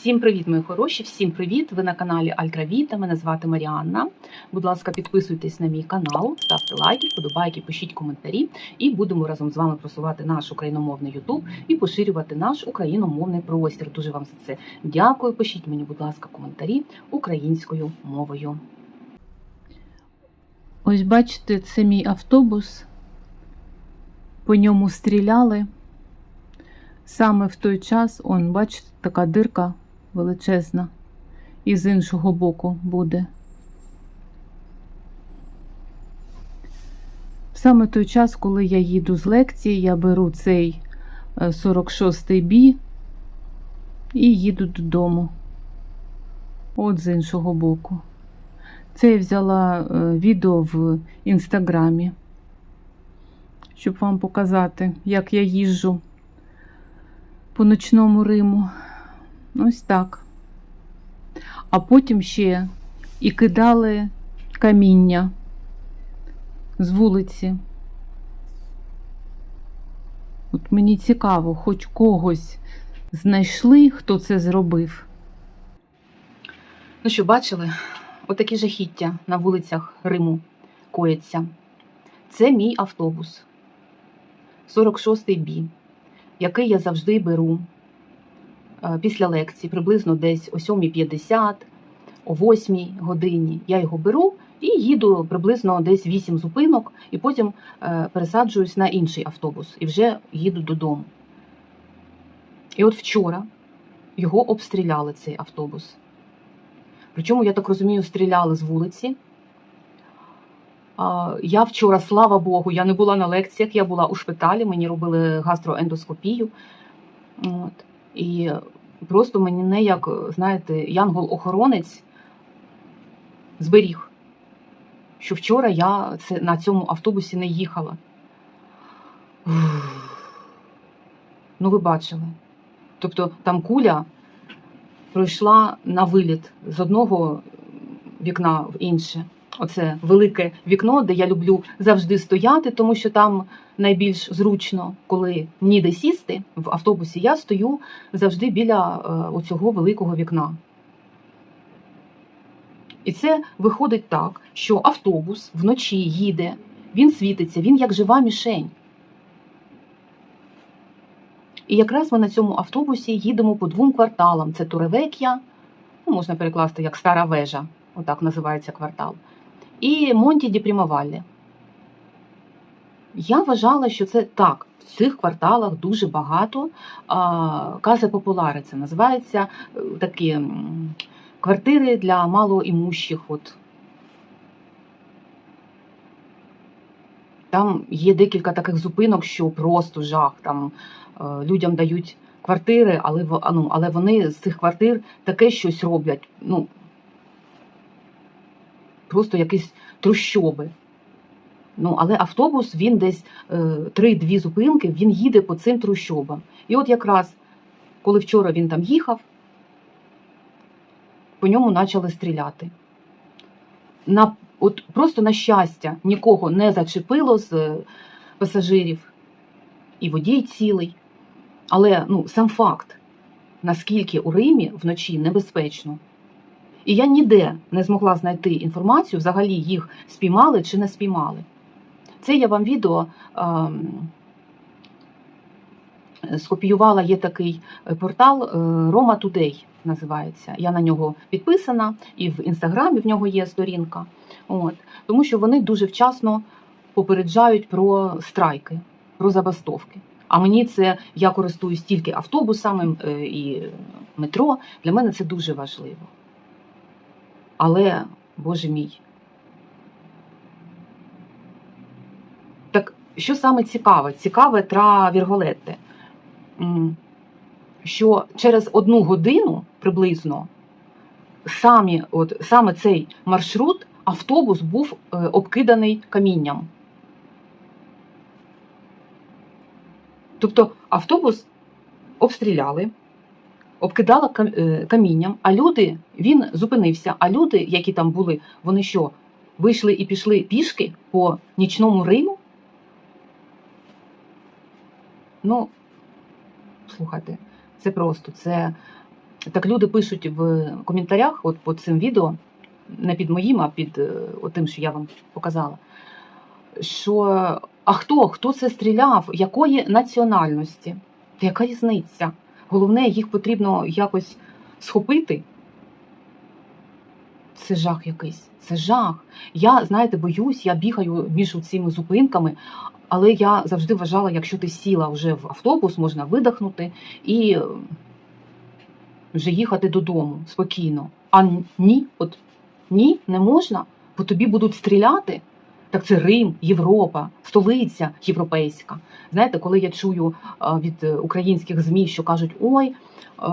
Всім привіт, мої хороші! Всім привіт! Ви на каналі Альтравіта. Мене звати Маріанна. Будь ласка, підписуйтесь на мій канал, ставте лайки, вподобайки, пишіть коментарі, і будемо разом з вами просувати наш україномовний Ютуб і поширювати наш україномовний простір. Дуже вам за це дякую. Пишіть мені, будь ласка, коментарі українською мовою. Ось бачите, це мій автобус. По ньому стріляли. Саме в той час, он, бачите, така дирка величезна. І з іншого боку буде. Саме той час, коли я їду з лекції, я беру цей 46-й бі і їду додому. От з іншого боку. Це я взяла е, відео в інстаграмі, щоб вам показати, як я їжджу по ночному Риму. Ось так. А потім ще і кидали каміння з вулиці. От мені цікаво, хоч когось знайшли, хто це зробив. Ну що, бачили? Отакі жахіття на вулицях Риму кояться. Це мій автобус. 46-й бі, який я завжди беру після лекції, приблизно десь о 7.50, о 8 годині. Я його беру і їду приблизно десь 8 зупинок, і потім е, пересаджуюсь на інший автобус і вже їду додому. І от вчора його обстріляли цей автобус. Причому, я так розумію, стріляли з вулиці. Я вчора, слава Богу, я не була на лекціях, я була у шпиталі, мені робили гастроендоскопію. От. І просто мені не як, знаєте, янгол-охоронець зберіг, що вчора я на цьому автобусі не їхала. Ну, ви бачили. Тобто там куля пройшла на виліт з одного вікна в інше. Оце велике вікно, де я люблю завжди стояти, тому що там найбільш зручно, коли ніде сісти в автобусі, я стою завжди біля е, оцього великого вікна. І це виходить так, що автобус вночі їде, він світиться, він як жива мішень. І якраз ми на цьому автобусі їдемо по двом кварталам: це Туревек'я, ну, можна перекласти як стара вежа, отак називається квартал, і Монті ді Прімаваллі. Я вважала, що це так. В цих кварталах дуже багато кази популари. Це називається е, такі квартири для малоімущих. От. Там є декілька таких зупинок, що просто жах. Там е, людям дають квартири, але, ну, але вони з цих квартир таке щось роблять. Ну, просто якісь трущоби. Ну, але автобус він десь е, три-дві зупинки, він їде по цим трущобам. І от якраз, коли вчора він там їхав, по ньому почали стріляти. На, от просто на щастя, нікого не зачепило з е, пасажирів, і водій цілий. Але ну, сам факт, наскільки у Римі вночі небезпечно. І я ніде не змогла знайти інформацію, взагалі їх спіймали чи не спіймали. Це я вам відео ем, скопіювала, є такий е, портал е, Roma Today називається. Я на нього підписана, і в інстаграмі в нього є сторінка. От. Тому що вони дуже вчасно попереджають про страйки, про забастовки. А мені це я користуюсь тільки автобусами е, і метро. Для мене це дуже важливо. Але, боже мій. Так що саме цікаве? Цікаве тра Вірголетте, що через одну годину приблизно самі, от, саме цей маршрут автобус був е, обкиданий камінням. Тобто автобус обстріляли, обкидала е, камінням, а люди, він зупинився. А люди, які там були, вони що, вийшли і пішли пішки по нічному Риму? Ну, слухайте, це просто це Так люди пишуть в коментарях, от під цим відео, не під моїм, а під е, тим, що я вам показала. Що а хто? Хто це стріляв? Якої національності? Яка різниця? Головне, їх потрібно якось схопити. Це жах якийсь. Це жах. Я, знаєте, боюсь, я бігаю між цими зупинками, але я завжди вважала, якщо ти сіла вже в автобус, можна видихнути і вже їхати додому спокійно. А ні, от ні, не можна, бо тобі будуть стріляти. Так це Рим, Європа, столиця європейська. Знаєте, коли я чую від е, українських ЗМІ, що кажуть, ой, е,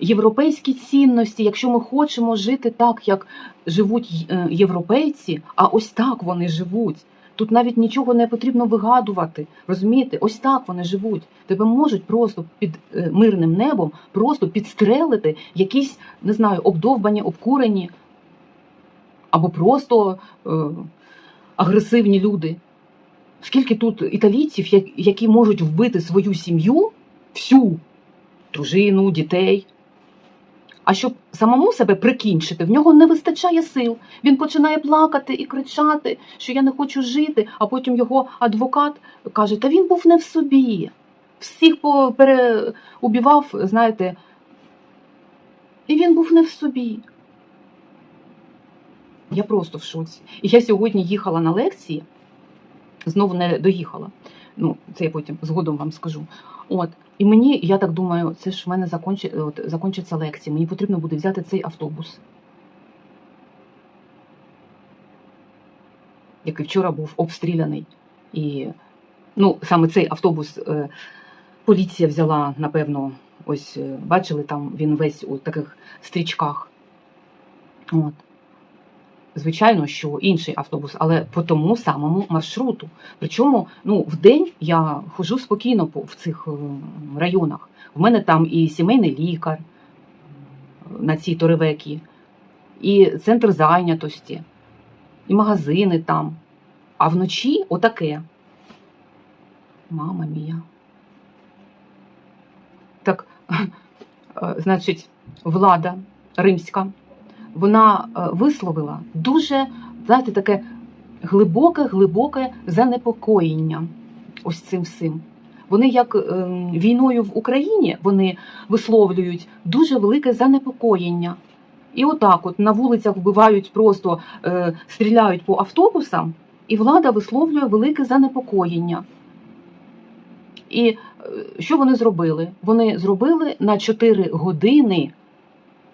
європейські цінності, якщо ми хочемо жити так, як живуть е, європейці, а ось так вони живуть. Тут навіть нічого не потрібно вигадувати. Розумієте, ось так вони живуть. Тебе можуть просто під е, мирним небом просто підстрелити якісь, не знаю, обдовбані, обкурені, або просто е, агресивні люди. Скільки тут італійців, які можуть вбити свою сім'ю, всю дружину, дітей. А щоб самому себе прикінчити, в нього не вистачає сил. Він починає плакати і кричати, що я не хочу жити. А потім його адвокат каже: Та він був не в собі. Всіх переубивав, знаєте, і він був не в собі. Я просто в шоці. І я сьогодні їхала на лекції, знову не доїхала. Ну, це я потім згодом вам скажу. От. І мені, я так думаю, це ж в мене закончи, от, закінчиться лекція. Мені потрібно буде взяти цей автобус, який вчора був обстріляний. І ну, саме цей автобус е, поліція взяла, напевно, ось е, бачили, там він весь у таких стрічках. От. Звичайно, що інший автобус, але по тому самому маршруту. Причому ну, в день я ходжу спокійно в цих е, районах. В мене там і сімейний лікар е, на цій Торевекі, і центр зайнятості, і магазини там. А вночі отаке. Мама мія. Так, е, значить, влада римська вона е, висловила дуже, знаєте, таке глибоке, глибоке занепокоєння ось цим всім. Вони як е, війною в Україні вони висловлюють дуже велике занепокоєння. І отак, от на вулицях вбивають просто, е, стріляють по автобусам, і влада висловлює велике занепокоєння. І е, що вони зробили? Вони зробили на 4 години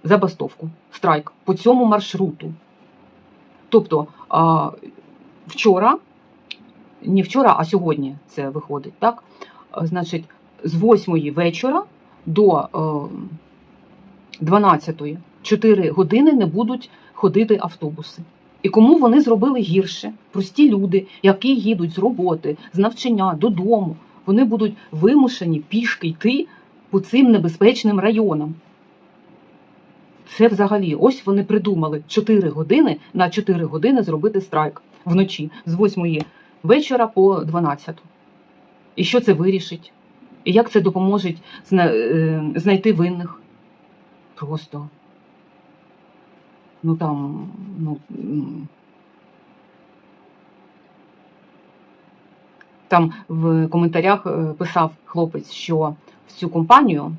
забастовку, страйк по цьому маршруту. Тобто а, вчора, не вчора, а сьогодні це виходить, так? Значить, з 8 вечора до е, 12 4 години не будуть ходити автобуси. І кому вони зробили гірше? Прості люди, які їдуть з роботи, з навчання додому, вони будуть вимушені пішки йти по цим небезпечним районам. Це взагалі, ось вони придумали 4 години на 4 години зробити страйк вночі з 8 вечора по 12. І що це вирішить? І як це допоможе е, знайти винних? Просто. Ну там, ну. Там в коментарях е, писав хлопець, що в цю компанію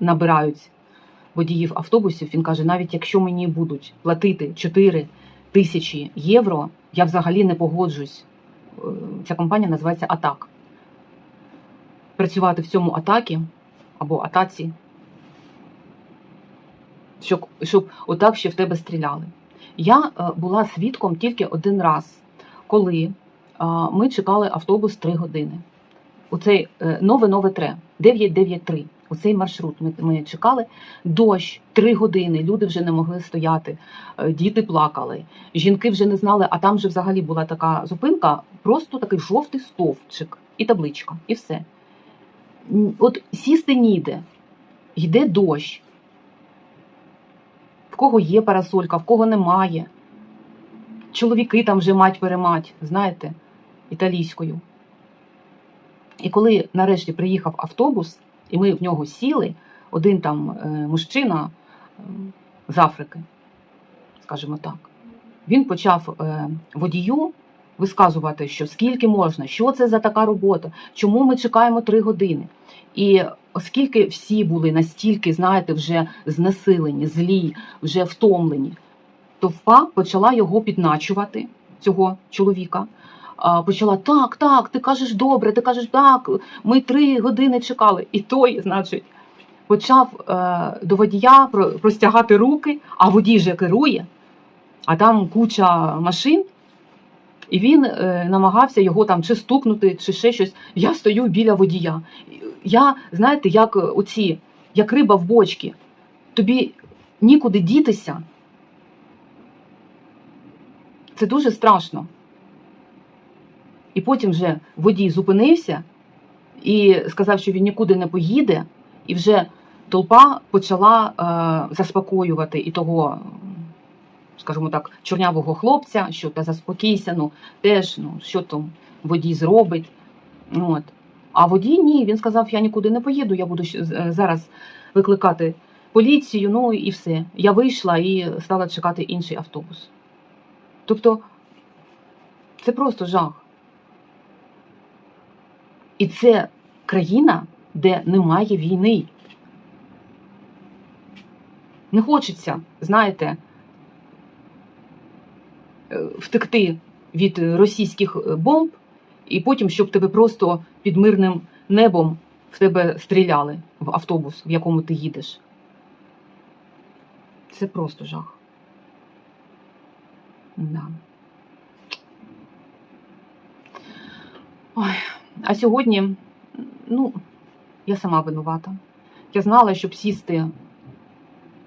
набирають водіїв автобусів. Він каже, навіть якщо мені будуть платити 4 тисячі євро, я взагалі не погоджусь. Е, Ця компанія називається Атак. Працювати в цьому атакі або атаці, щоб, щоб отак ще в тебе стріляли. Я е, була свідком тільки один раз, коли е, ми чекали автобус 3 години. Оцей е, нове нове тре 993. Оцей маршрут ми, ми чекали. Дощ, три години. Люди вже не могли стояти, е, діти плакали, жінки вже не знали, а там же взагалі була така зупинка, просто такий жовтий стовпчик і табличка, і все. От сісти ніде, йде дощ. В кого є парасолька, в кого немає. Чоловіки там вже мать-перемать, знаєте, італійською. І коли нарешті приїхав автобус, І ми в нього сіли, один там е, мужчина з Африки, скажімо так. Він почав е, водію висказувати, що скільки можна, що це за така робота, чому ми чекаємо три години. І оскільки всі були настільки, знаєте, вже знесилені, злі, вже втомлені, товпа почала його підначувати, цього чоловіка. Почала так, так, ти кажеш добре, ти кажеш так, ми три години чекали. І той, значить, почав е, до водія простягати руки, а водій же керує, а там куча машин. І він е, намагався його там чи стукнути, чи ще щось. Я стою біля водія. Я, знаєте, як оці, як риба в бочці. Тобі нікуди дітися. Це дуже страшно. І потім вже водій зупинився і сказав, що він нікуди не поїде, і вже толпа почала е, заспокоювати і того, скажімо так, чорнявого хлопця, що та заспокійся, ну теж ну, що там водій зробить. От. А водій ні, він сказав, я нікуди не поїду, я буду е, зараз викликати поліцію, ну і все. Я вийшла і стала чекати інший автобус. Тобто це просто жах. І це країна, де немає війни. Не хочеться, знаєте, е, втекти від російських е, бомб, і потім, щоб тебе просто під мирним небом в тебе стріляли в автобус, в якому ти їдеш. Це просто жах. Да. Ой, а сьогодні, ну, я сама винувата. Я знала, щоб сісти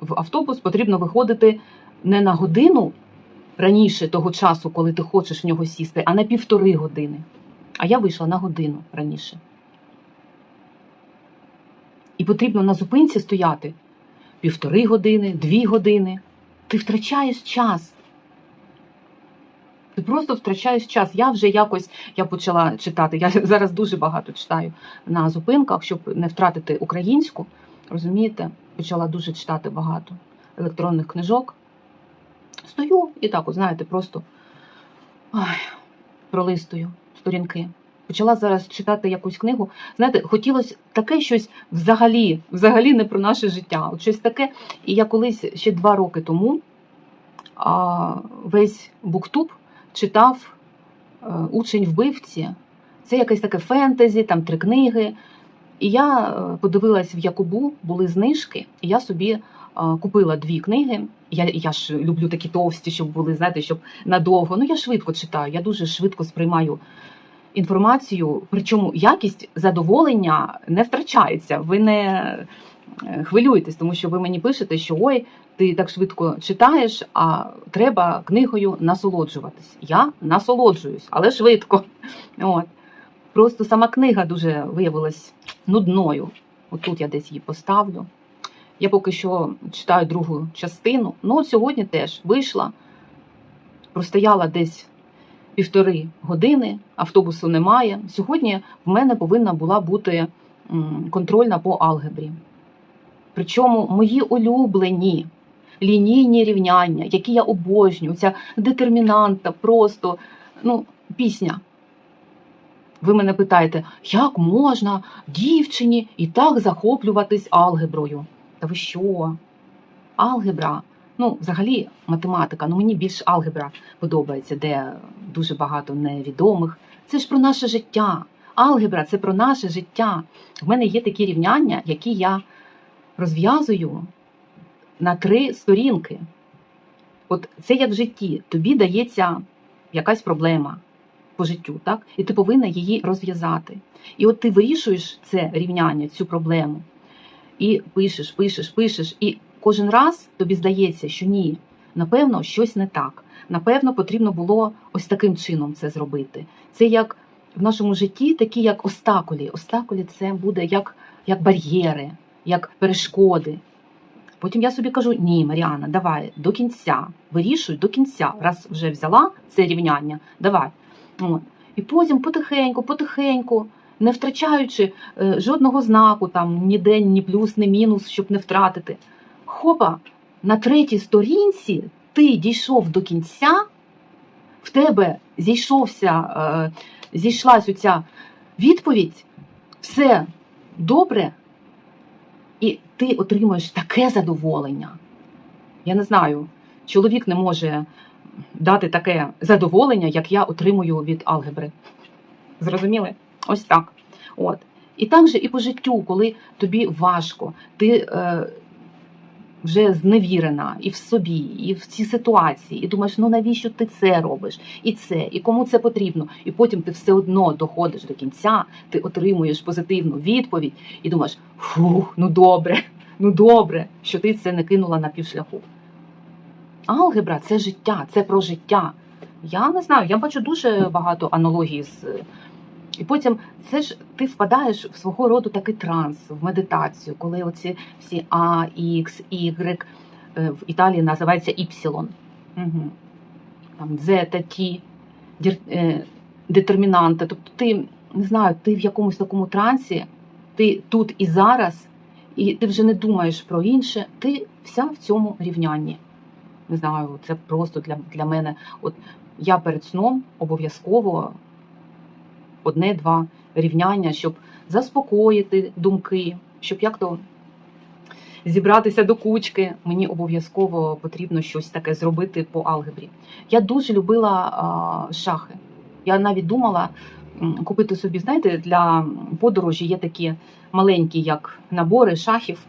в автобус, потрібно виходити не на годину раніше того часу, коли ти хочеш в нього сісти, а на півтори години. А я вийшла на годину раніше. І потрібно на зупинці стояти півтори години, дві години. Ти втрачаєш час. Ти просто втрачаєш час. Я вже якось я почала читати. Я зараз дуже багато читаю на зупинках, щоб не втратити українську. Розумієте, почала дуже читати багато електронних книжок. Стою і так, от, знаєте, просто ой, пролистую сторінки. Почала зараз читати якусь книгу. Знаєте, хотілося таке щось взагалі, взагалі не про наше життя. От щось таке. І я колись ще два роки тому а, весь буктуб читав е, учень вбивці. Це якесь таке фентезі, там три книги. І я е, подивилась в Якубу, були знижки, і я собі е, купила дві книги. Я, я ж люблю такі товсті, щоб були, знаєте, щоб надовго. Ну, я швидко читаю, я дуже швидко сприймаю інформацію, причому якість задоволення не втрачається. Ви не хвилюйтесь, тому що ви мені пишете, що ой, ти так швидко читаєш, а треба книгою насолоджуватись. Я насолоджуюсь, але швидко. От. Просто сама книга дуже виявилась нудною. Отут я десь її поставлю. Я поки що читаю другу частину. Ну, от сьогодні теж вийшла, простояла десь півтори години, автобусу немає. Сьогодні в мене повинна була бути контрольна по алгебрі. Причому мої улюблені лінійні рівняння, які я обожнюю, ця детермінанта, просто ну, пісня. Ви мене питаєте, як можна дівчині і так захоплюватись алгеброю? Та ви що? Алгебра, ну, взагалі, математика, ну мені більш алгебра подобається, де дуже багато невідомих. Це ж про наше життя. Алгебра це про наше життя. В мене є такі рівняння, які я розв'язую на три сторінки. От це як в житті. Тобі дається якась проблема по життю, так? І ти повинна її розв'язати. І от ти вирішуєш це рівняння, цю проблему, і пишеш, пишеш, пишеш. І кожен раз тобі здається, що ні, напевно, щось не так. Напевно, потрібно було ось таким чином це зробити. Це як в нашому житті, такі як остакулі. Остакулі це буде як, як бар'єри, як перешкоди. Потім я собі кажу: ні, Маріана, давай до кінця, вирішуй до кінця. Раз вже взяла це рівняння, давай. І потім потихеньку, потихеньку не втрачаючи е, жодного знаку, там ні день, ні плюс, ні мінус, щоб не втратити. Хопа, на третій сторінці ти дійшов до кінця, в тебе зійшовся, е, зійшлась оця відповідь, все добре, і ти отримуєш таке задоволення. Я не знаю, чоловік не може дати таке задоволення, як я отримую від алгебри. Зрозуміли? Ось так. От. І так же і по життю, коли тобі важко, ти е, вже зневірена і в собі, і в цій ситуації, і думаєш, ну навіщо ти це робиш, і це, і кому це потрібно. І потім ти все одно доходиш до кінця, ти отримуєш позитивну відповідь і думаєш, фух, ну добре, ну добре, що ти це не кинула на півшляху. Алгебра це життя, це про життя. Я не знаю, я бачу дуже багато аналогій з. І потім це ж ти впадаєш в свого роду такий транс, в медитацію, коли оці всі А, Х, Y, е, в Італії називається Y. Угу. Там T, дір- е, детермінанти. Тобто ти не знаю, ти в якомусь такому трансі, ти тут і зараз, і ти вже не думаєш про інше, ти вся в цьому рівнянні. Не знаю, це просто для, для мене. От я перед сном обов'язково одне-два рівняння, щоб заспокоїти думки, щоб як то зібратися до кучки. Мені обов'язково потрібно щось таке зробити по алгебрі. Я дуже любила а, шахи. Я навіть думала купити собі, знаєте, для подорожі є такі маленькі, як набори шахів.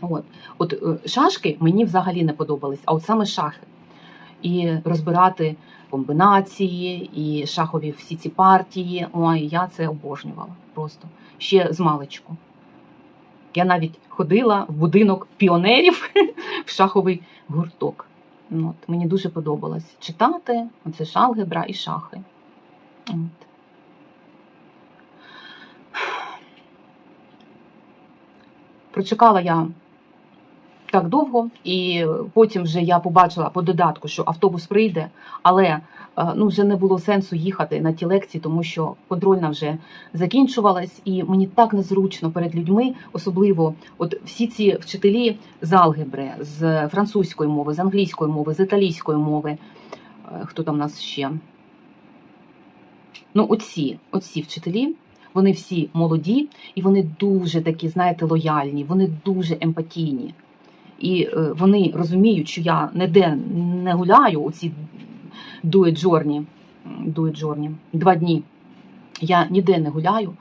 От, от е, шашки мені взагалі не подобались, а от саме шахи. І розбирати комбінації, і шахові всі ці партії. Ой, я це обожнювала просто ще з маличку. Я навіть ходила в будинок піонерів в шаховий гурток. Ну, От, мені дуже подобалось читати. Оце ж алгебра і шахи. От. Прочекала я так довго, і потім вже я побачила по додатку, що автобус прийде, але е, ну вже не було сенсу їхати на ті лекції, тому що контрольна вже закінчувалась, і мені так незручно перед людьми, особливо от всі ці вчителі з алгебри, з французької мови, з англійської мови, з італійської мови. Е, Хто там у нас ще? Ну, оці, оці вчителі, вони всі молоді, і вони дуже такі, знаєте, лояльні, вони дуже емпатійні. І е, вони розуміють, що я ніде не гуляю у ці дует-джорні, дует-джорні, два дні. Я ніде не гуляю,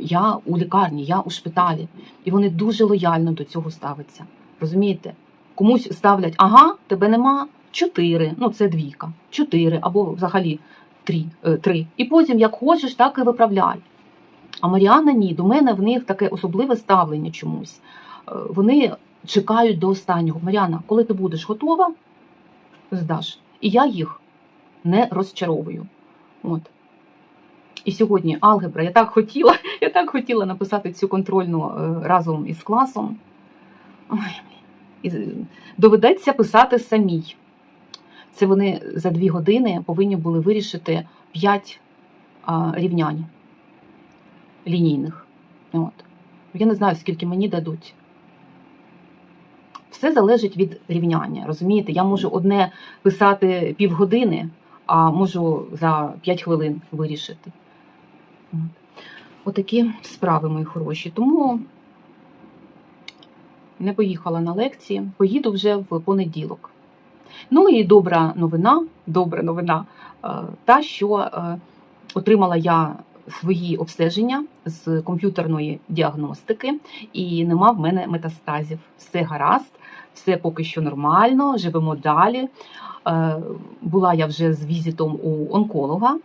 я у лікарні, я у шпиталі. І вони дуже лояльно до цього ставляться. Розумієте? Комусь ставлять, ага, тебе нема, чотири, ну це двійка, чотири або взагалі три. е, три. І потім, як хочеш, так і виправляй. А Маріанна ні, до мене в них таке особливе ставлення чомусь. Е, Вони чекають до останнього. Маріана, коли ти будеш готова, здаш. І я їх не розчаровую. От. І сьогодні алгебра. Я так хотіла, я так хотіла написати цю контрольну е, разом із класом. Доведеться писати самій. Це вони за дві години повинні були вирішити п'ять рівнянь лінійних. От. Я не знаю, скільки мені дадуть. Все залежить від рівняння. Розумієте, я можу одне писати півгодини, а можу за 5 хвилин вирішити. Отакі справи, мої хороші. Тому не поїхала на лекції, поїду вже в понеділок. Ну і добра новина, добра новина, е, та, що е, отримала я свої обстеження з комп'ютерної діагностики, і нема в мене метастазів. Все гаразд, все поки що нормально, живемо далі. Е, Була я вже з візитом у онколога.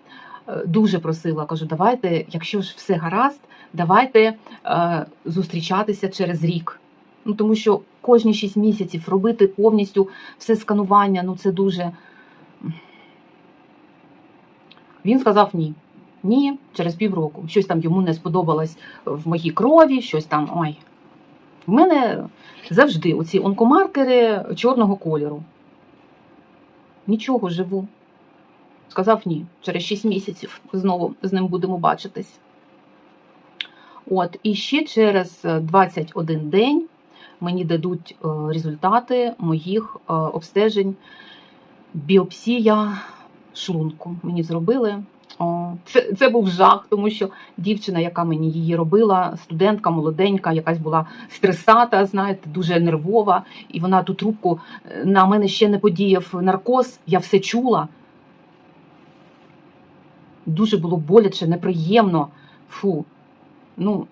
Е, Дуже просила, кажу, давайте, якщо ж все гаразд, давайте е, зустрічатися через рік. Ну тому що кожні 6 місяців робити повністю все сканування, ну це дуже. Він сказав ні. Ні, через півроку. Щось там йому не сподобалось в моїй крові, щось там. Ой. В мене завжди оці онкомаркери чорного кольору. Нічого живу. Сказав ні. Через 6 місяців знову з ним будемо бачитись. От, і ще через е, 21 день мені дадуть е, результати моїх е, обстежень. Біопсія шлунку мені зробили. Це, це був жах, тому що дівчина, яка мені її робила, студентка молоденька, якась була стресата, знаєте, дуже нервова, і вона ту трубку е, на мене ще не подіяв наркоз, я все чула. Дуже було боляче, неприємно. Фу. Ну,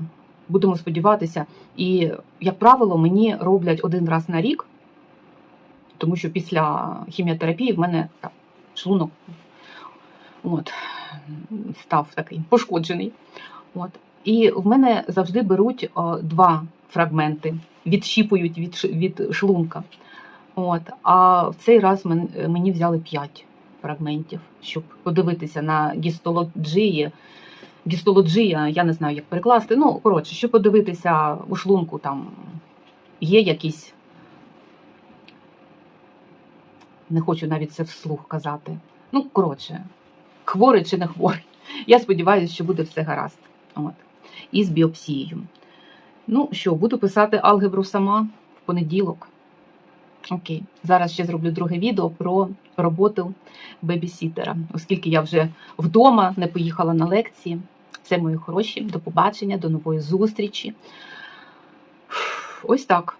будемо сподіватися. І, як правило, мені роблять один раз на рік, тому що після хіміотерапії в мене так, шлунок от, став такий пошкоджений. От. І в мене завжди беруть о, два фрагменти, відщіпують від, від шлунка. От. А в цей раз мен- мені взяли п'ять фрагментів, щоб подивитися на гістології. Гістологія, я не знаю, як перекласти. Ну, коротше, щоб подивитися у шлунку, там є якісь. Не хочу навіть це вслух казати. Ну, коротше, хворий чи не хворий. Я сподіваюся, що буде все гаразд. От. І з біопсією. Ну що, буду писати алгебру сама в понеділок. Окей, зараз ще зроблю друге відео про роботу бебісітера, оскільки я вже вдома не поїхала на лекції. Все, мої хороші, до побачення, до нової зустрічі. Ось так.